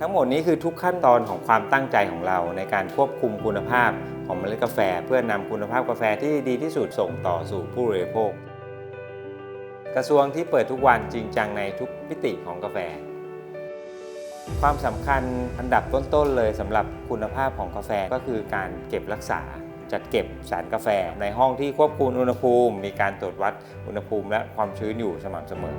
ทั้งหมดนี้คือทุกขั้นตอนของความตั้งใจของเราในการควบคุมคุณภาพของเมล็ดกาแฟ เพื่อนำคุณภาพกาแฟที่ดีที่สุดส่งต่อสู่ผู้บริโภค กระทรวงที่เปิดทุกวันจริงจังในทุกมิติของกาแฟ ความสำคัญอันดับต้นๆเลยสำหรับคุณภาพของกาแฟก็คือการเก็บรักษาจัดเก็บสารกาแฟ ในห้องที่ควบคุมอุณหภูมิ มีการตรวจวัดอุณหภูมิและความชื้นอยู่สม่ำเสมอ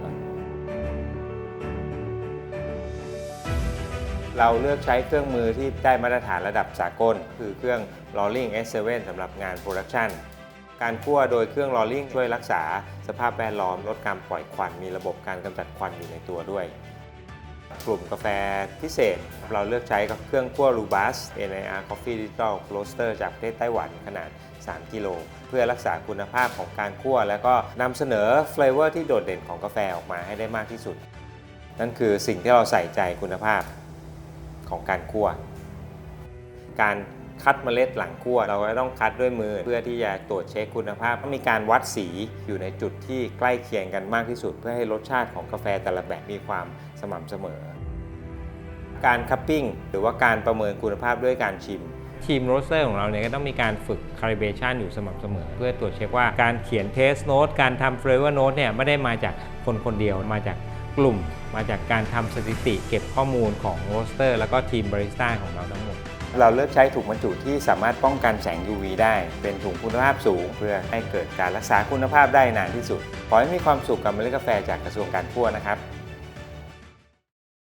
เราเลือกใช้เครื่องมือที่ได้มาตรฐานระดับสากล คือเครื่อง Rolling S7 สำหรับงานโปรดักชันการคั่วโดยเครื่อง Rolling ช่วยรักษา สภาพแวดล้อมลดการปล่อยควัน มีระบบการกำจัดควันอยู่ในตัวด้วย กลุ่มกาแฟพิเศษ เราเลือกใช้กับเครื่องคั่ว Rubus NIR Coffee Digital Roaster จากประเทศไต้หวันขนาด 3 กิโล เพื่อรักษาคุณภาพของการคั่ว แล้วก็นำเสนอเฟลเวอร์ที่โดดเด่นของกาแฟออกมาให้ได้มากที่สุด นั่นคือสิ่งที่เราใส่ใจคุณภาพ ของการคั่ว การคัดเมล็ดหลังคั่วเราก็ต้องคัดด้วยมือเพื่อที่จะตรวจเช็คคุณภาพมีการวัดสีอยู่ในจุดที่ใกล้เคียงกันมากที่สุด เพื่อให้รสชาติของกาแฟแต่ละแบบมีความสม่ำเสมอ การคัพปิ้งหรือว่าการประเมินคุณภาพด้วยการชิมทีมโรสเตอร์ของเราเนี่ยก็ต้องมีการฝึกคาลิเบชันอยู่สม่ำเสมอ เพื่อตรวจเช็คว่าการเขียนเทสโน e การทำเฟลเวอร์โน e เนี่ยไม่ได้มาจากคนคนเดียวมาจาก กลุ่มมาจากการทำสถิติเก็บข้อมูลของโรสเตอร์ แล้วก็ทีมบาริสต้าของเราทั้งหมด เราเลือกใช้ถุงบรรจุที่สามารถป้องกันแสง UV ได้ เป็นถุงคุณภาพสูง เพื่อให้เกิดการรักษาคุณภาพได้นานที่สุด ขอให้มีความสุขกับเมล็ดกาแฟจากกระทรวงการคั่วนะครับ